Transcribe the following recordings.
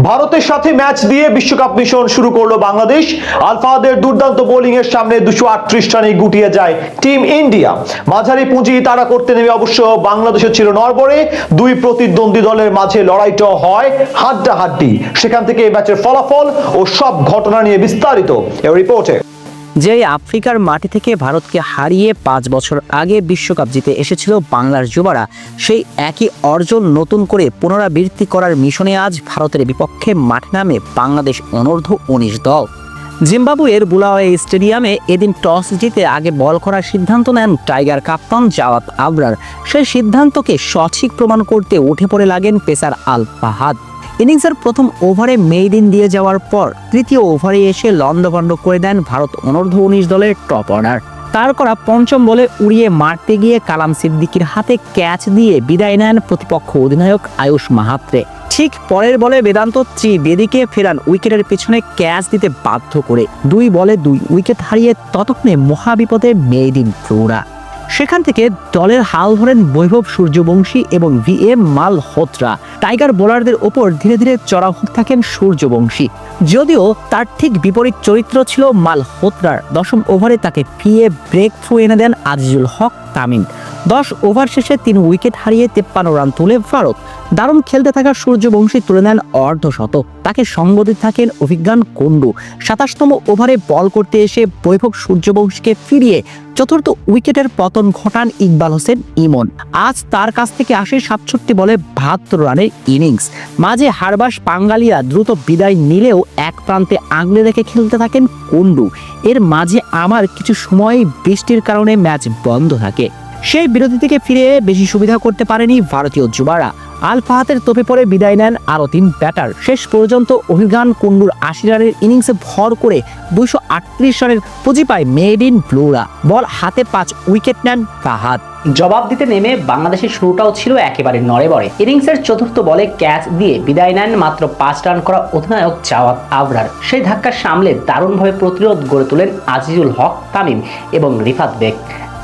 ভারতের সাথে ম্যাচ দিয়ে বিশ্বকাপ মিশন শুরু করল বাংলাদেশ। আলফাদের দুর্দান্ত বোলিং এর সামনে দুশো আটত্রিশ রানে গুটিয়ে যায় টিম ইন্ডিয়া। মাঝারি পুঁজি তারা করতে নেমে অবশ্য বাংলাদেশের ছিল নরবরে দুই প্রতিদ্বন্দ্বী দলের মাঝে লড়াইটা হয় হাড্ডা হাড্ডি সেখান থেকে এই ম্যাচের ফলাফল ও সব ঘটনা নিয়ে বিস্তারিত রিপোর্টে। যে আফ্রিকার মাটি থেকে ভারতকে হারিয়ে পাঁচ বছর আগে বিশ্বকাপ জিতে এসেছিল বাংলার যুবারা, সেই একই অর্জন নতুন করে পুনরাবৃত্তি করার মিশনে আজ ভারতের বিপক্ষে মাঠে নামে বাংলাদেশ অনূর্ধ্ব উনিশ দল। জিম্বাবুয়ের বুলাওয়ে স্টেডিয়ামে এদিন টস জিতে আগে বল করার সিদ্ধান্ত নেন টাইগার কাপ্তান জাওয়াত আবরার। সেই সিদ্ধান্তকে সঠিক প্রমাণ করতে উঠে পড়ে লাগেন পেসার আল ফাহাদ ইনিংসের প্রথম ওভারে মেইদিন দিয়ে যাওয়ার পর তৃতীয় ওভারে এসে লন্ডভন্ড করে দেন ভারত অনূর্ধ্ব উনিশ দলের টপ অর্ডার তার করা পঞ্চম বলে উড়িয়ে মারতে গিয়ে কালাম সিদ্দিকির হাতে ক্যাচ দিয়ে বিদায় নেন প্রতিপক্ষ অধিনায়ক আয়ুষ মাহাত্রে। ঠিক পরের বলে বেদান্ত ত্রিবেদীকে ফেরান উইকেটের পেছনে ক্যাচ দিতে বাধ্য করে। দুই বলে দুই উইকেট হারিয়ে ততক্ষণে মহাবিপদে মেইদিন প্রৌরা সেখান থেকে দলের হাল ধরেন বৈভব সূর্যবংশী এবং ভি এম মালহোত্রা টাইগার বোলারদের ওপর ধীরে ধীরে চড়া থাকেন সূর্যবংশী। যদিও তার ঠিক বিপরীত চরিত্র ছিল মালহোত্রার দশম ওভারে তাকে ফিয়ে ব্রেক থ্রু এনে দেন আজিজুল হক, তামিম। দশ ওভার শেষে তিন উইকেট হারিয়ে তেপ্পান্ন রান তুলে ভারত দারুণ খেলতে থাকা সূর্যবংশী তুলে নেন অর্ধশতক তাকে সঙ্গ দিতে থাকেন অভিজ্ঞান কুন্ডু সাতাশতম ওভারে বল করতে এসে বৈভব সূর্যবংশীকে ফিরিয়ে চতুর্থ উইকেটের পতন ঘটান ইকবাল হোসেন ইমন। আজ তার কাছ থেকে আসে সাতষট্টি বলে বাহাত্তর রানের ইনিংস। মাঝে হারবাস পাঙ্গালিয়া দ্রুত বিদায় নিলেও এক প্রান্তে আগলে রেখে খেলতে থাকেন কুন্ডু এর মাঝে আমার কিছু সময় বৃষ্টির কারণে ম্যাচ বন্ধ থাকে। সেই বিরতি থেকে ফিরে বেশি সুবিধা করতে পারেনি ভারতীয় যুবারা। আল ফাহাতের তোপে পড়ে বিদায় নেন আরও তিন ব্যাটার। শেষ পর্যন্ত অভিজ্ঞান কুন্ডুর আশি রানের ইনিংসে ভর করে দুইশো আটত্রিশ রানের পুঁজি পায় মেড ইন ব্লুরা। বল হাতে পাঁচ উইকেট নেন ফাহাদ। জবাব দিতে নেমে বাংলাদেশের শুরুটাও ছিল একেবারে নড়ে নড়েবড়ে। ইনিংসের চতুর্থ বলে ক্যাচ দিয়ে বিদায় নেন মাত্র পাঁচ রান করা অধিনায়ক জাওয়াত আবরার। সেই ধাক্কা সামলে দারুণভাবে প্রতিরোধ গড়ে তোলেন আজিজুল হক, তামিম এবং রিফাত বেগ।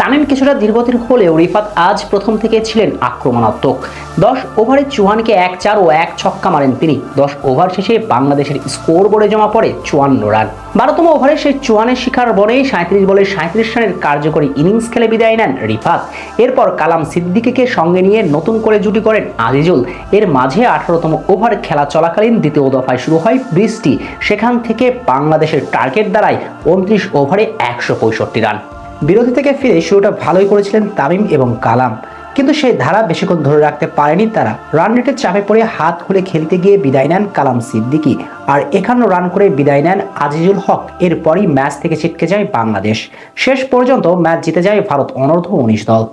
তামিম কিছুটা ধীরগতির হলেও রিফাত আজ প্রথম থেকে ছিলেন আক্রমণাত্মক। দশ ওভারে চুয়ানকে এক চার ও এক ছক্কা মারেন তিনি। দশ ওভার শেষে বাংলাদেশের স্কোর বোর্ডে জমা পড়ে চুয়ান্ন রান। বারোতম ওভারে সেই চুয়ানের শিকার বনে সাঁত্রিশ বলে সাঁত্রিশ রানের কার্যকরী ইনিংস খেলে বিদায় নেন রিফাত। এরপর কালাম সিদ্দিকিকে সঙ্গে নিয়ে নতুন করে জুটি করেন আজিজুল। এর মাঝে আঠারোতম ওভার খেলা চলাকালীন দ্বিতীয় দফায় শুরু হয় বৃষ্টি। সেখান থেকে বাংলাদেশের টার্গেট দাঁড়ায় উনত্রিশ ওভারে একশো পঁয়ষট্টি রান। বিরতি থেকে ফিরে শুরুটা ভালোই করেছিলেন তামিম এবং কালাম। কিন্তু সেই ধারা বেশিক্ষণ ধরে রাখতে পারেনি তারা। রান রেটের চাপে পড়ে হাত খুলে খেলতে গিয়ে বিদায় নেন কালাম সিদ্দিকি। আর একান্ন রান করে বিদায় নেন আজিজুল হক। এরপরই ম্যাচ থেকে ছিটকে যায় বাংলাদেশ। শেষ পর্যন্ত ম্যাচ জিতে যায় ভারত অনর্ধ উনিশ দল।